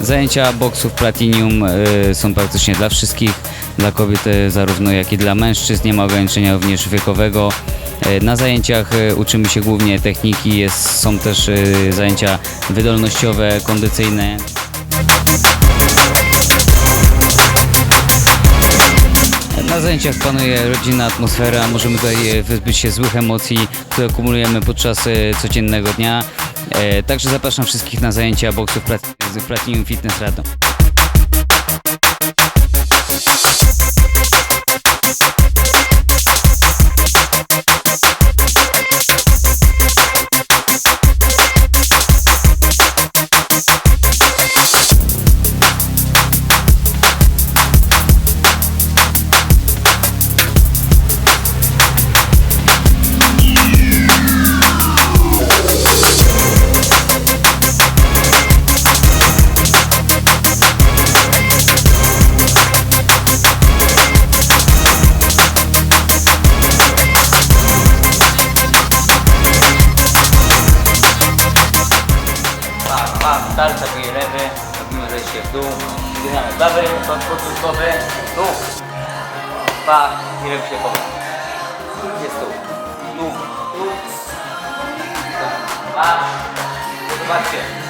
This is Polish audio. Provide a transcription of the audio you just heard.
Zajęcia boksów Platinum y, są praktycznie dla wszystkich, dla kobiet y, zarówno jak i dla mężczyzn, nie ma ograniczenia również wiekowego. Y, na zajęciach y, uczymy się głównie techniki, jest, są też zajęcia wydolnościowe, kondycyjne. Na zajęciach panuje rodzinna atmosfera, możemy tutaj e, wyzbyć się złych emocji, które akumulujemy podczas e, codziennego dnia. E, Także zapraszam wszystkich na zajęcia boksów Platinum Fitness Radom. Pach, tarcza bije lewy, robimy wejście w dół, zginamy prawy, podwórkowy, dół, pach i lewy się poda. Jest tu, dół, dół, pach, zobaczcie,